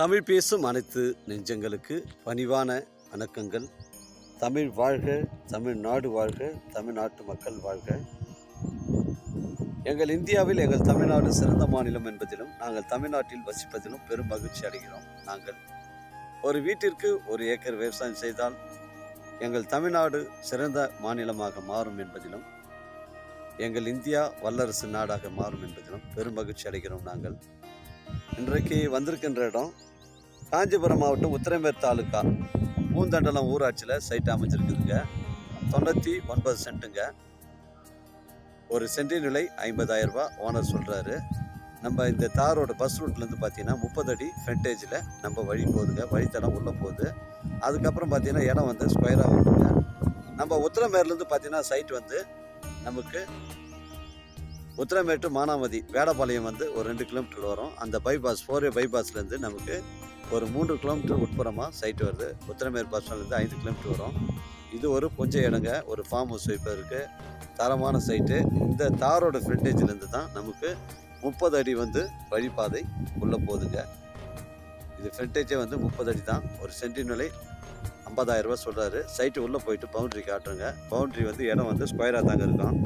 தமிழ் பேசும் அனைத்து நெஞ்சங்களுக்கு பணிவான வணக்கங்கள். தமிழ் வாழ்க தமிழ்நாடு வாழ்க தமிழ்நாட்டு மக்கள் வாழ்க. எங்கள் இந்தியாவில் எங்கள் தமிழ்நாடு சிறந்த மாநிலம் என்பதிலும் நாங்கள் தமிழ்நாட்டில் வசிப்பதிலும் பெரும் மகிழ்ச்சி அடைகிறோம். நாங்கள் ஒரு வீட்டிற்கு ஒரு ஏக்கர் விவசாயம் செய்தால் எங்கள் தமிழ்நாடு சிறந்த மாநிலமாக மாறும் என்பதிலும் எங்கள் இந்தியா வல்லரசு நாடாக மாறும் என்பதிலும் பெரும் மகிழ்ச்சி அடைகிறோம் நாங்கள். இன்றைக்கு வந்திருக்கின்ற இடம் காஞ்சிபுரம் மாவட்டம் உத்திரமேர் தாலுக்கா பூந்தண்டலம் ஊராட்சியில் சைட் அமைஞ்சிருக்குதுங்க. தொண்ணூற்றி ஒன்பது சென்ட்டுங்க ஒரு சென்டி நிலை ஐம்பதாயிரரூபா ஓனர் சொல்கிறாரு நம்ம இந்த தாரோட பஸ் ரூட்லேருந்து பார்த்தீங்கன்னா முப்பது அடி ஃப்ரண்டேஜில் நம்ம வழி போகுதுங்க. வழித்தடம் உள்ளே போகுது. அதுக்கப்புறம் பார்த்தீங்கன்னா இடம் வந்து ஸ்கொயராக வருதுங்க நம்ம உத்திரமேர்லேருந்து பார்த்தீங்கன்னா சைட் வந்து நமக்கு உத்திரமேட்டு மானாமதி வேடபாளையம் வந்து ஒரு ரெண்டு கிலோமீட்டர் வரும். அந்த பைபாஸ் ஃபோர் ஏ பைபாஸ்லேருந்து நமக்கு ஒரு மூன்று கிலோமீட்டர் உட்புறமாக சைட்டு வருது. உத்திரமேர் பஸ் ஸ்டாண்ட்லேருந்து ஐந்து கிலோமீட்டர் வரும். இது ஒரு புஞ்ச இடங்க ஒரு ஃபார்ம் ஹவுஸ் இப்போ இருக்குது தரமான சைட்டு இந்த தாரோட ஃப்ரெண்டேஜ்லேருந்து தான் நமக்கு முப்பது அடி வந்து வழிபாதை உள்ளே போகுதுங்க. இது ஃப்ரெண்டேஜே வந்து முப்பது அடி தான். ஒரு சென்டி நிலை ஐம்பதாயிரம் ரூபாய் சொல்கிறாரு சைட்டு உள்ளே போயிட்டு பவுண்ட்ரி காட்டுறேங்க. பவுண்ட்ரி வந்து இடம் வந்து ஸ்கொயராக தாங்க இருக்கும்.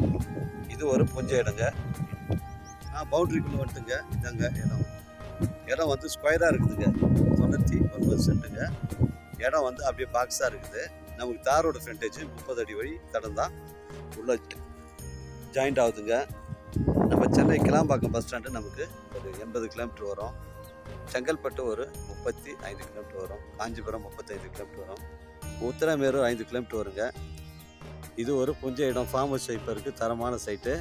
இது ஒரு புஞ்ச இடங்க. ஆ பவுண்ட்ரிக்குள்ளே வந்துட்டுங்க. இதாங்க இடம். இடம் வந்து ஸ்கொயராக இருக்குதுங்க. தொண்ணூற்றி ஒன்பது சென்ட்டுங்க. இடம் வந்து அப்படியே பாக்ஸாக இருக்குது. நமக்கு தாரோட ஃப்ரண்டேஜ் முப்பது அடி வழி கடந்தான் உள்ள ஜாயிண்ட் ஆகுதுங்க. நம்ம சென்னை கிளாம்பாக்கம் பஸ் ஸ்டாண்டு நமக்கு ஒரு எண்பது கிலோமீட்டர் வரும். செங்கல்பட்டு ஒரு முப்பத்தி ஐந்து கிலோமீட்டர் வரும். காஞ்சிபுரம் முப்பத்தைந்து கிலோமீட்டர் வரும். உத்தரமேரூர் ஐந்து கிலோமீட்டர் வருங்க. இது ஒரு புஞ்ச இடம். ஃபார்ம் ஹவுஸ் இப்போ இருக்குது தரமான சைட்டு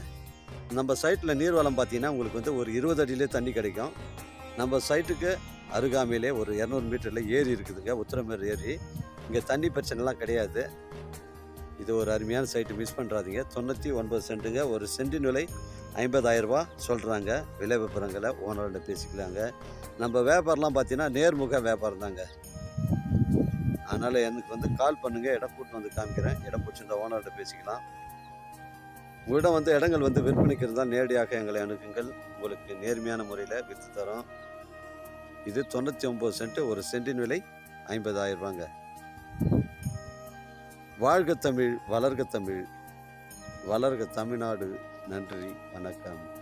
நம்ம சைட்டில் நீர்வளம் பார்த்தீங்கன்னா உங்களுக்கு வந்து ஒரு இருபது அடியிலே தண்ணி கிடைக்கும். நம்ம சைட்டுக்கு அருகாமையிலே ஒரு இரநூறு மீட்டரில் ஏரி இருக்குதுங்க. உத்தரமேரூர் ஏரி. இங்கே தண்ணி பிரச்சனைலாம் கிடையாது. இது ஒரு அருமையான சைட்டு மிஸ் பண்ணுறாதீங்க தொண்ணூற்றி ஒன்பது சென்ட்டுங்க. ஒரு சென்டி விலை ஐம்பதாயிரம் சொல்கிறாங்க விலை விபரங்களை ஓனர்கிட்ட பேசிக்கலாங்க. நம்ம வியாபாரம்லாம் பார்த்தீங்கன்னா நேர்முக வியாபாரம் தாங்க. அதனால் எனக்கு வந்து கால் பண்ணுங்கள் இடம் கூட்டு வந்து காமிக்கிறேன். இடம் பிடிச்சிருந்த ஓனர்கிட்ட பேசிக்கலாம். உங்களிடம் வந்து இடங்கள் வந்து விற்பனைக்கிறது தான் நேரடியாக எங்களை அணுகுங்கள். உங்களுக்கு நேர்மையான முறையில் விற்று தரோம். இது தொண்ணூற்றி ஒம்பது சென்ட் ஒரு சென்டின் விலை ஐம்பதாயிரம் ரூபாங்க. வாழ்க தமிழ் வளர்க தமிழ். வளர்க தமிழ்நாடு. நன்றி வணக்கம்.